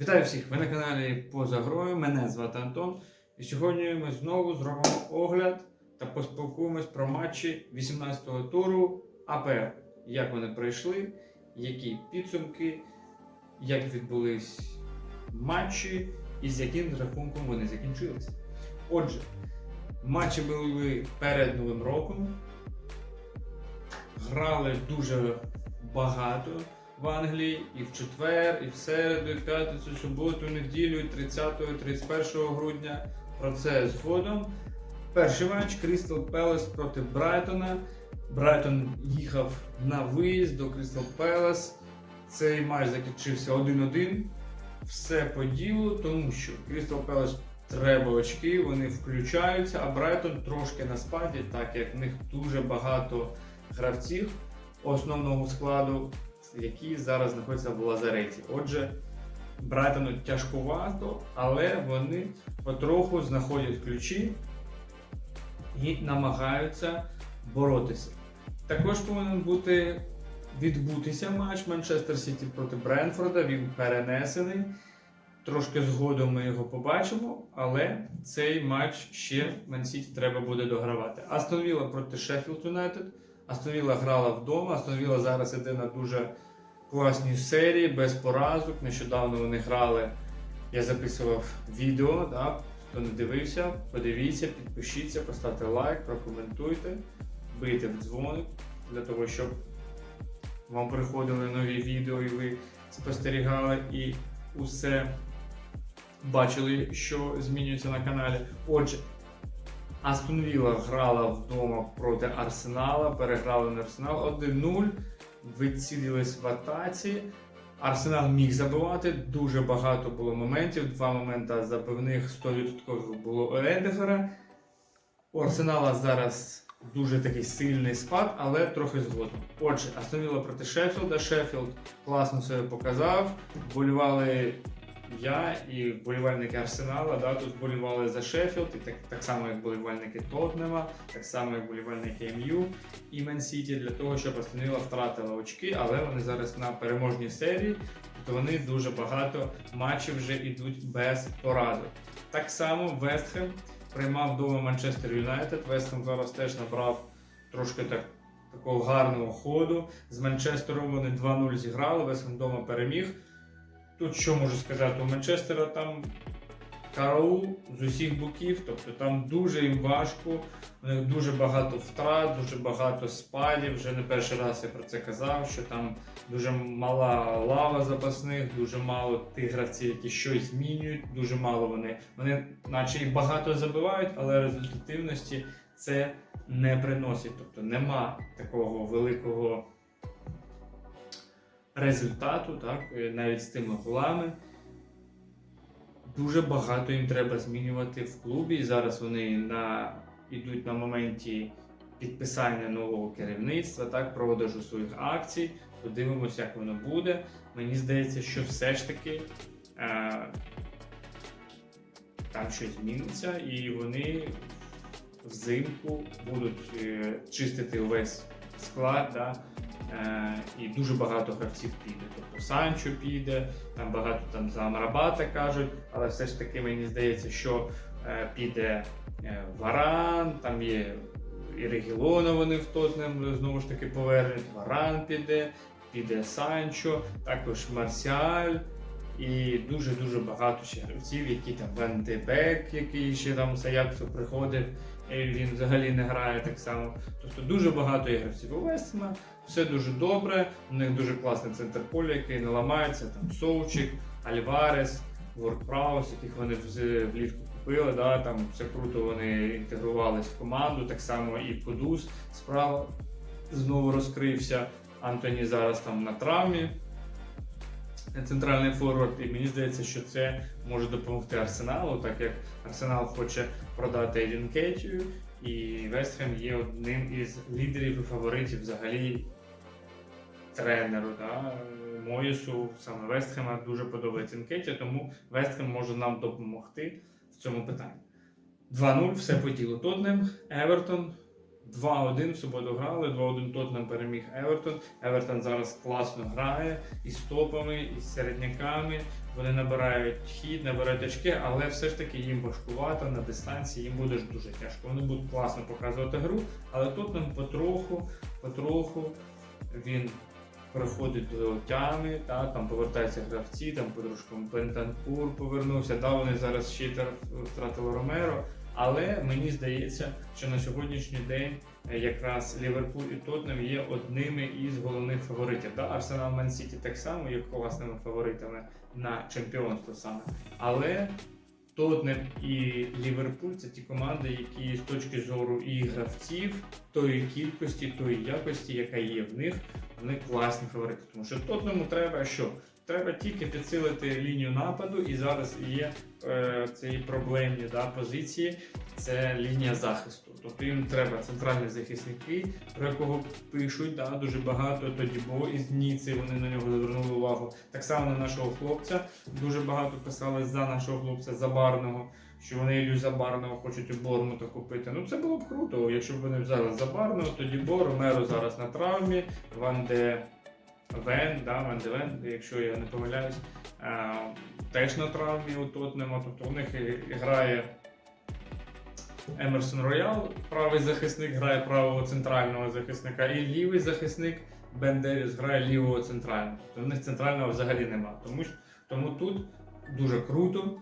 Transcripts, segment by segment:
Вітаю всіх! Ви на каналі Поза Грою. Мене звати Антон. І сьогодні ми знову зробимо огляд та поспілкуємось про матчі 18-го туру АПЛ. Як вони пройшли, які підсумки, як відбулись матчі і з яким рахунком вони закінчилися. Отже, матчі були перед Новим роком. Грали дуже багато в Англії і в четвер, і в середу, і в п'ятницю, суботу, неділю, 30-31 грудня. Про це згодом. Перший матч Крістал Пелес проти Брайтона. Брайтон їхав на виїзд до Крістал Пелес. Цей матч закінчився 1-1. Все по ділу, тому що Крістал Пелес треба очки, вони включаються, а Брайтон трошки на спаді, так як в них дуже багато гравців основного складу які зараз знаходяться в лазареті. Отже, Брайтону тяжкувато, але вони потроху знаходять ключі і намагаються боротися. Також повинен бути відбутися матч Манчестер Сіті проти Бренфорда. Він перенесений. Трошки згодом ми його побачимо, але цей матч ще Мансіті треба буде догравати. Астон Вілла проти Шеффілд Юнайтед. Астон Вілла грала вдома. Астон Вілла зараз іде на дуже класній серії, без поразок. Нещодавно вони грали. Я записував відео. Да? Хто не дивився, подивіться, підпишіться, поставте лайк, прокоментуйте, бийте в дзвоник для того, щоб вам приходили нові відео і ви спостерігали і усе бачили, що змінюється на каналі. Отже, Астон Вілла грала вдома проти Арсенала, переграли на Арсенал 1-0, вицілились в атаці. Арсенал міг забивати, дуже багато було моментів. Два моменти забивних 100% було у Едегора. У Арсенала зараз дуже такий сильний спад, але трохи згодом. Отже, Астон Вілла проти Шеффілда. Шеффілд класно себе показав. Болювали я і вболівальники Арсенала, да, тут вболівали за Шеффілд, і так, так само як вболівальники Тотнема, так само як вболівальники МЮ і Мен Сіті для того, щоб Астон втратила очки, але вони зараз на переможній серії, тобто вони дуже багато матчів вже йдуть без поразок. Так само Вестхем приймав вдома Манчестер Юнайтед. Вестхем зараз теж набрав трошки так. Такого гарного ходу. З Манчестером вони 2-0 зіграли, Вестхем вдома переміг. Тут що можу сказати, у Манчестера там караул з усіх боків, тобто там дуже їм важко, у них дуже багато втрат, дуже багато спадів. Вже не перший раз я про це казав, що там дуже мала лава запасних, дуже мало тих гравців, які щось змінюють, дуже мало вони. Вони, наче їх багато забивають, але результативності це не приносить. Тобто нема такого великого результату, так, е, навіть з тими голами. Дуже багато їм треба змінювати в клубі. Зараз вони на, йдуть на моменті підписання нового керівництва, так, продажу своїх акцій. Подивимося, як воно буде. Мені здається, що все ж таки е, там щось зміниться, і вони взимку будуть е, чистити увесь склад. Да, і дуже багато гравців піде. Тобто Санчо піде, там багато там за Амрабата кажуть, але все ж таки мені здається, що е, піде е, Варан, там є і Регілона вони в Тотнем знову ж таки повернуть. Варан піде, піде Санчо, також Марсіаль. І дуже-дуже багато ще гравців, які там Ван який ще там з Аяксу приходив, він взагалі не грає так само. Тобто дуже багато є гравців у Вестема, все дуже добре. У них дуже класний центр поля, який не ламається. Там Соучик, Альварес, Воркпраус, яких вони влітку купили. Да, там все круто вони інтегрувались в команду. Так само і Кудус справа знову розкрився. Антоні зараз там на травмі. Центральний форвард, і мені здається, що це може допомогти Арсеналу, так як Арсенал хоче продати Едін Кетію, і Вестхем є одним із лідерів і фаворитів взагалі тренеру. Да? Моїсу, саме Вестхема дуже подобається Інкетія, тому Вестхем може нам допомогти в цьому питанні. 2-0, все по ділу. Тотнем, Евертон. 2-1 в суботу грали, 2-1 Тотнем переміг Евертон. Евертон зараз класно грає і з топами, і з середняками. вони набирають хід, набирають очки, але все ж таки їм важкувато на дистанції, їм буде дуже тяжко. Вони будуть класно показувати гру, але тут нам потроху, потроху він приходить до тями, та, там повертаються гравці, там потрошку Бентанкур повернувся, да, вони зараз ще втратили Ромеро. Але мені здається, що на сьогоднішній день е, якраз Ліверпуль і Тоттенхем є одними із головних фаворитів. Да? Арсенал Ман Сіті так само є класними фаворитами на чемпіонство саме. Але Тоттенхем і Ліверпуль це ті команди, які з точки зору і гравців, тої кількості, тої якості, яка є в них, вони класні фаворити. Тому що Тоттенхему треба що? Треба тільки підсилити лінію нападу, і зараз є е, ці проблемні да, позиції. Це лінія захисту. Тобто їм треба центральні захисники, про якого пишуть да, дуже багато. Тоді бо із Ніци вони на нього звернули увагу. Так само на нашого хлопця дуже багато писали за нашого хлопця Забарного, що вони Ілю Забарного хочуть у Бормута купити. Ну це було б круто, якщо б вони взяли Забарного, тоді Бо Ромеро зараз на травмі, Ван де Вен, да, Ван де Вен, якщо я не помиляюсь, е, теж на травмі у Тотнема. Тобто у них грає Емерсон Роял, правий захисник грає правого центрального захисника, і лівий захисник Бен Девіс грає лівого центрального. Тобто в них центрального взагалі нема. Тому, тому тут дуже круто,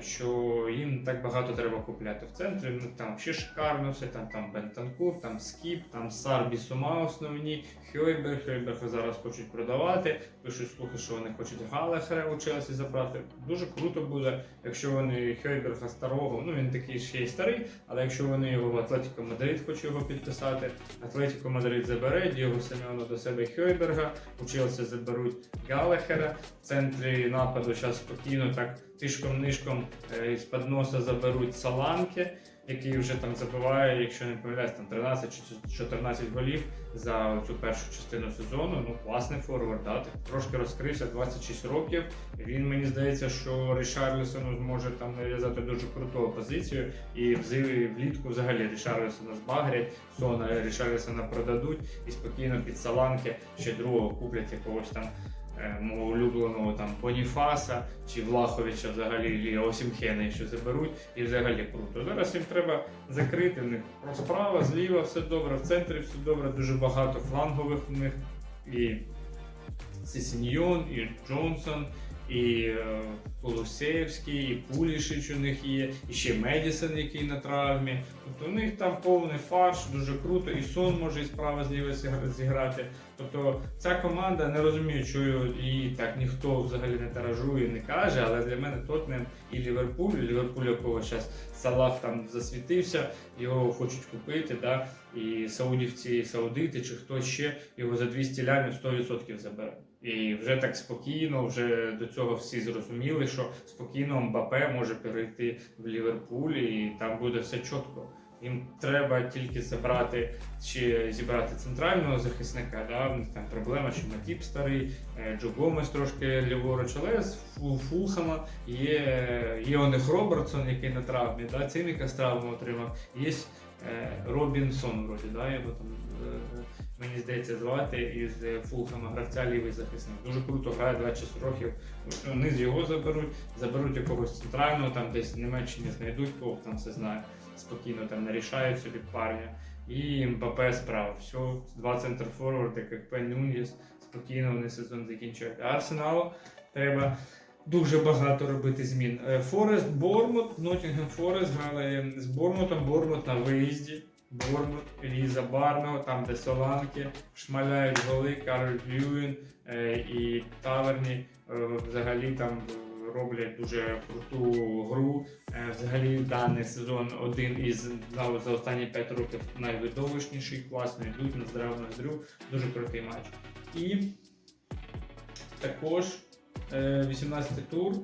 що їм так багато треба купляти в центрі. Ну там ще шикарно все, там, там Бентанкур, там Скіп, там Сарбі Сума основні, Хьойберг, Хьойберга зараз хочуть продавати. Пишуть слухи, що вони хочуть Галахера у Челсі забрати. Дуже круто буде, якщо вони Хьойберга старого, ну він такий ще й старий, але якщо вони його в Атлетіко Мадрид хочуть його підписати, Атлетіко Мадрид забере, Діго Семеона до себе Хьойберга, у Челсі заберуть Галахера. В центрі нападу зараз спокійно так тишком-нишком е, з-під носа заберуть Саланки, який вже там забиває, якщо не помиляюсь, там 13 чи 14 голів за цю першу частину сезону. Ну, класний форвард, да? трошки розкрився 26 років. Він мені здається, що Рішарлісону зможе там нав'язати дуже круту позицію. І влітку взагалі Рішарлісона збагрять, Сона Рішарлісона продадуть і спокійно під Саланки ще другого куплять якогось там. Е, Мого улюбленого там Поніфаса чи Влаховича взагалі Лія Осімхена, якщо заберуть, і взагалі круто. Зараз їм треба закрити в них справа, зліва все добре, в центрі все добре, дуже багато флангових в них. І Сесіньйон, і Джонсон, і е, Полосєвський, і Пулішич у них є, і ще Медісон, який на травмі. Тобто у них там повний фарш, дуже круто, і сон може і справа зліва зігра- зіграти. Тобто ця команда не розумію, що її так ніхто взагалі не таражує, не каже, але для мене Тотнем і Ліверпуль, Ліверпуль, якого зараз Салах там засвітився, його хочуть купити, да? і саудівці, саудити чи хто ще його за 200 лямів 100% забере. І вже так спокійно, вже до цього всі зрозуміли, що спокійно Мбапе може перейти в Ліверпуль, і там буде все чітко. Їм треба тільки забрати чи зібрати центрального захисника. Да? Там проблема, що Матіп старий, е, Джо Гомес трошки ліворуч, але з Фулхама є, є у них Робертсон, який на травмі, да? Циміка з травму отримав. Є е, Робінсон, вроді, да? його там, е, мені здається, звати із е, Фулхама гравця лівий захисник. Дуже круто грає 26 років. Вони з його заберуть, заберуть якогось центрального, там десь в Німеччині знайдуть, кого там все знає. Спокійно там нарішають собі парня. І МБП справа. Все, два центр форварди, як Нуньєс, спокійно вони сезон закінчують. Арсеналу треба дуже багато робити змін. Е, Форест, Бормут, Ноттінгем Форест грали з Бормутом, Бормут на виїзді. Бормут, Ліза Барного, там де Соланки, шмаляють голи, Карл Льюін е, і Таверні е, взагалі там роблять дуже круту гру. Е, Взагалі даний сезон один із за, останні 5 років найвидовищніший, класно йдуть на здраву ноздрю, дуже крутий матч. І також е, 18 тур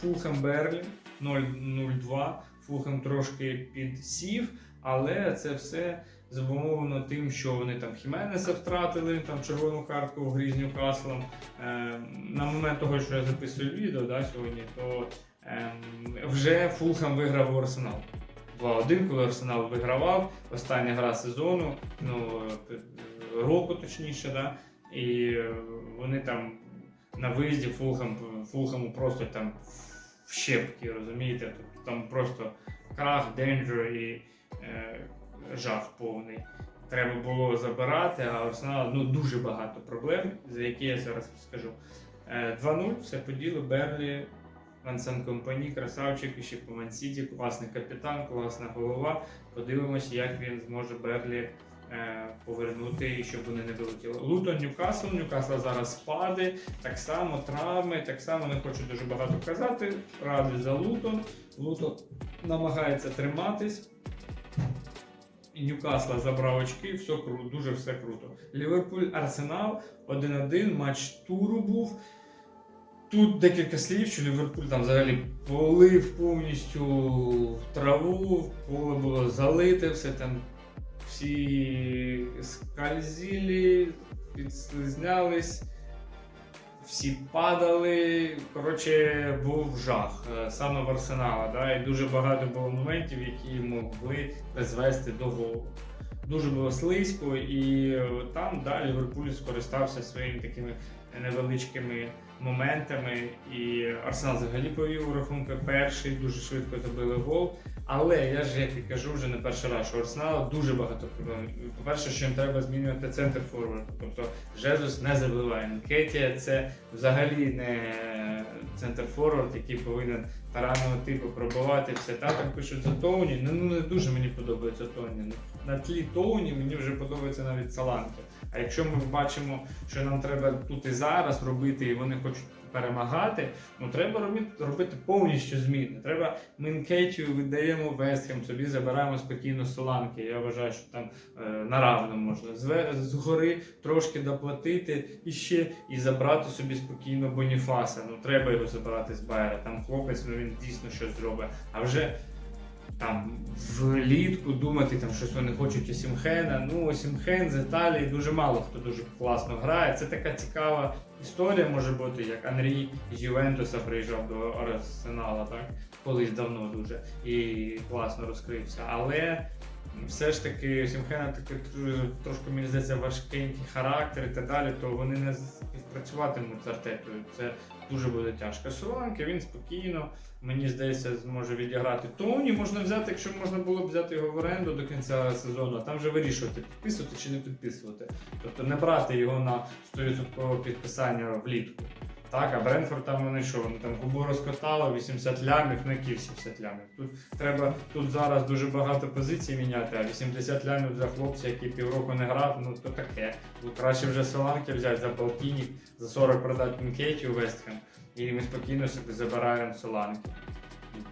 Фулхем Берлін 0-0-2. Фулхем трошки підсів, але це все зумовлено тим, що вони там Хіменеса втратили, там червону картку в грі з Ньюкаслом. Е, на момент того, що я записую відео да, сьогодні, то ем, вже Фулхем виграв у Арсенал. 2-1, коли Арсенал вигравав, остання гра сезону, ну, е, року точніше, да, і е, вони там на виїзді Фулхам, Фулхаму просто там в щепки, розумієте? Там просто крах, денджер і е, жах повний. Треба було забирати, а Арсенал ну, дуже багато проблем, за які я зараз скажу. Е, 2-0, все по ділу, Берлі, Вансан Компані, красавчик, і ще по Мансіті, класний капітан, класна голова. Подивимося, як він зможе Берлі е, повернути і щоб вони не вилетіли. Лутон Ньюкасл, Ньюкасл зараз спаде, так само травми, так само не хочу дуже багато казати. Радий за Лутон. Лутон намагається триматись. Ньюкасла забрав очки, все круто, дуже все круто. Ліверпуль Арсенал 1-1, матч туру був. Тут декілька слів, що Ліверпуль там взагалі полив повністю в траву, поле було залите, все там всі скользили, підслизнялись, всі падали. Коротше, був жах е, саме в Арсенала. Да? І дуже багато було моментів, які могли призвести до голу. Дуже було слизько, і е, там да, Ліверпуль скористався своїми такими невеличкими моментами. І Арсенал взагалі повів у рахунку перший, дуже швидко забили гол. Але я ж як і кажу вже не перший раз, що у Арсенала дуже багато проблем. По-перше, що їм треба змінювати центр форвард. Тобто Жезус не забиває. Нкетія це взагалі не центр форвард, який повинен таранного типу пробивати все. Та там пишуть за Тоуні. Ну, не дуже мені подобається Тоуні. На тлі Тоуні мені вже подобається навіть Саланки. А якщо ми бачимо, що нам треба тут і зараз робити, і вони хочуть перемагати, ну треба робити, робити повністю зміни. Треба Мінкетію віддаємо Вестхем, собі забираємо спокійно Соланки. Я вважаю, що там е, на равному можна згори трошки доплатити і ще і забрати собі спокійно Боніфаса. Ну треба його забирати з Байера. Там хлопець, ну він дійсно щось зробить. А вже там влітку думати, там щось вони хочуть Осімхена. Ну, Осімхен з Італії дуже мало хто дуже класно грає. Це така цікава історія може бути, як Анрій з Ювентуса приїжджав до Арсенала, так? Колись давно дуже і класно розкрився. Але все ж таки Осімхена таки трошки мені здається важкенький характер і так далі, то вони не співпрацюватимуть з Артетою. Це дуже буде тяжко. Соланки він спокійно, мені здається, зможе відіграти. Тоні можна взяти, якщо можна було б взяти його в оренду до кінця сезону, а там вже вирішувати, підписувати чи не підписувати. Тобто не брати його на 100% підписання влітку. Так, а Бренфорд там вони що, вони там губу розкатали, 80 лямів, на які 70 лямів. Тут треба тут зараз дуже багато позицій міняти, а 80 лямів за хлопця, який півроку не грав, ну то таке. Ну, краще вже Соланки взяти за полтинник, за 40 продати Мінкеті у Вестхем, і ми спокійно собі забираємо Соланки.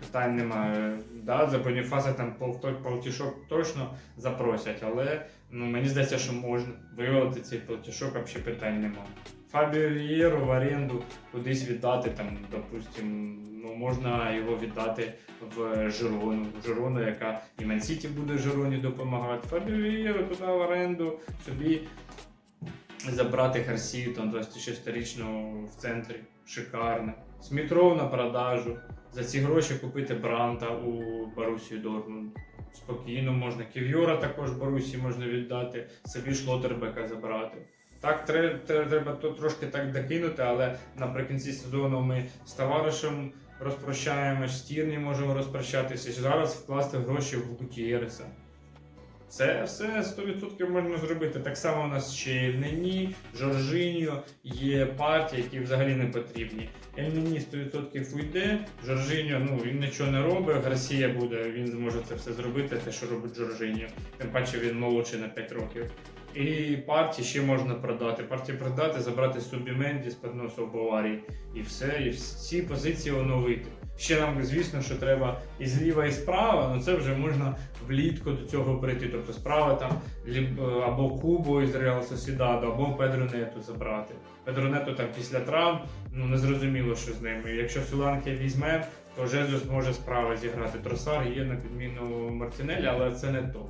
Питань немає. Да, за Боніфаса там полтішок точно запросять, але ну, мені здається, що можна вивалити цей полтішок, взагалі питань немає. Фабіо Вієру в оренду кудись віддати, там, допустим, ну, можна його віддати в Жирону, Жирону, яка і Мансіті буде Жироні допомагати. Фабіо Вієру туди в оренду собі забрати Гарсію, там 26-річного в центрі. Шикарно. Смітров на продажу. За ці гроші купити Бранта у Борусію Дортмунд. Спокійно можна. Ків'юра також Борусі можна віддати, собі Шлотербека забрати. Так, треба, трошки так докинути, але наприкінці сезону ми з товаришем розпрощаємось, з Тірні можемо розпрощатися. Зараз вкласти гроші в Гутієреса. Це все 100% можна зробити. Так само у нас ще є Нені, Жоржиньо, є партії, які взагалі не потрібні. Ельмені 100% уйде, Жоржиньо, ну він нічого не робить, Гарсія буде, він зможе це все зробити, те, що робить Жоржиньо. Тим паче він молодший на 5 років. І партії ще можна продати. Партії продати, забрати Субіменді з підносу в Баварії. І все, і всі позиції оновити. Ще нам, звісно, що треба і зліва, і справа, але це вже можна влітку до цього прийти. Тобто справа там або Кубу із Реал Сосідадо, або Педронету забрати. Педронету там після травм, ну не зрозуміло, що з ними. Якщо Соланки візьме, то Жезус може справа зіграти. Тросар є на підміну Мартінелі, але це не то.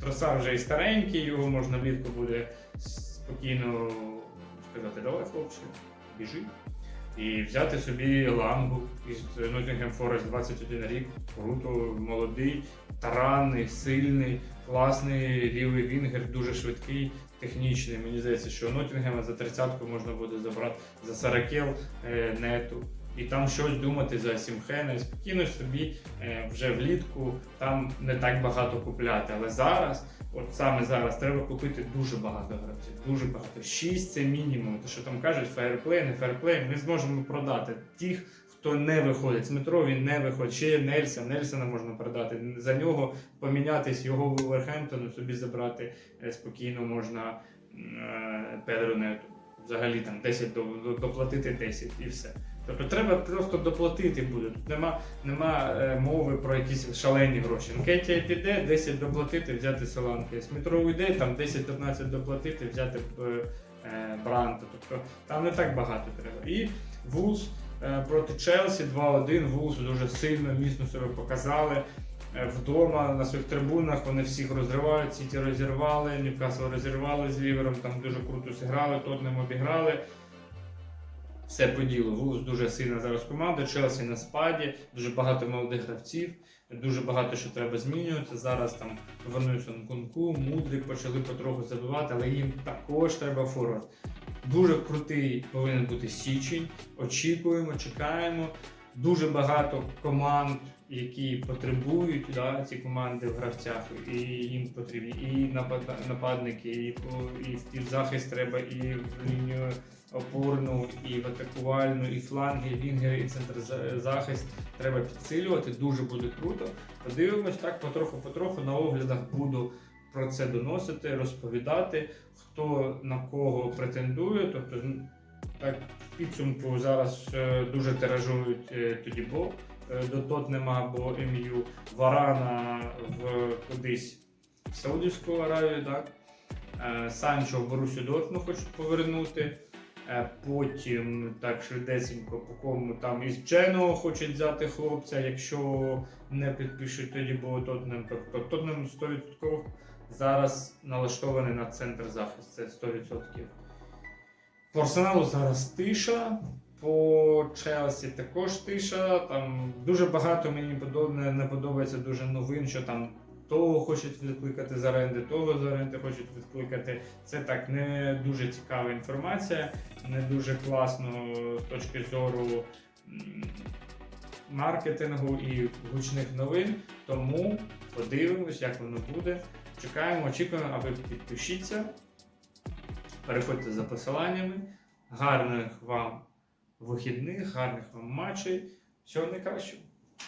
Тросар вже і старенький, його можна влітку буде спокійно сказати, давай, хлопче, біжи. І взяти собі лангу із Nottingham Forest 21 рік. Круто, молодий, таранний, сильний, класний лівий вінгер, дуже швидкий, технічний. Мені здається, що Нотінгема за 30-ку можна буде забрати за 40 е, нету. І там щось думати за Сімхена спокійно собі е, вже влітку там не так багато купляти. Але зараз, от саме зараз, треба купити дуже багато гравців. Дуже багато. 6 це мінімум. Те, що там кажуть, фаєрплей, не фаєрплей, ми зможемо продати тих, хто не виходить. Дмитро він не виходить. Ще є Нельсон, Нельсона можна продати. За нього помінятись його Вулверхемптону, собі забрати е, спокійно можна е, Педро Нету. Взагалі там 10 до- до- доплатити 10 і все. Тобто треба просто доплатити буде. Нема, нема е, мови про якісь шалені гроші. Нкетія піде, 10 доплатити, взяти Соланки. Смітро уйде, там 10-15 доплатити, взяти е, Бранта. Тобто там не так багато треба. І Вулс е, проти Челсі 2-1. Вулс дуже сильно, міцно себе показали. Е, Вдома на своїх трибунах вони всіх розривають, Сіті розірвали, Ньюкасл розірвали з Лівером, там дуже круто зіграли, Тотнем обіграли. Все по ділу. Вулс дуже сильна зараз команда, Челсі на спаді, дуже багато молодих гравців, дуже багато що треба змінювати. Зараз там повернувся кунку, Мудрик почали потроху забивати, але їм також треба форвард. Дуже крутий повинен бути січень. Очікуємо, чекаємо. Дуже багато команд, які потребують да, ці команди в гравцях, і їм потрібні і нападники, і, і в півзахист треба, і в лінію опорну, і в атакувальну, і фланги, і вінгери, і центр за- захист треба підсилювати. Дуже буде круто. Подивимось так, потроху-потроху на оглядах буду про це доносити, розповідати, хто на кого претендує. Тобто, так, в підсумку зараз е, дуже тиражують е, тоді Бо е, до Тотнема або МЮ Варана в кудись в Саудівську Аравію, так? Е, Санчо в Борусю Дортму хочуть повернути. Е, Потім так швидесенько по кому там із Дженого хочуть взяти хлопця, якщо не підпишуть тоді, бо Тотнем, Тотнем 100% зараз налаштований на центр захисту, це 100%. По Арсеналу зараз тиша, по Челсі також тиша. Там дуже багато мені не подобається дуже новин, що там того хочуть відкликати з оренди, того з оренди хочуть відкликати. Це так не дуже цікава інформація, не дуже класно з точки зору маркетингу і гучних новин. Тому подивимось, як воно буде. Чекаємо, очікуємо, а ви підпишіться. Переходьте за посиланнями. Гарних вам вихідних, гарних вам матчей. Всього найкращого.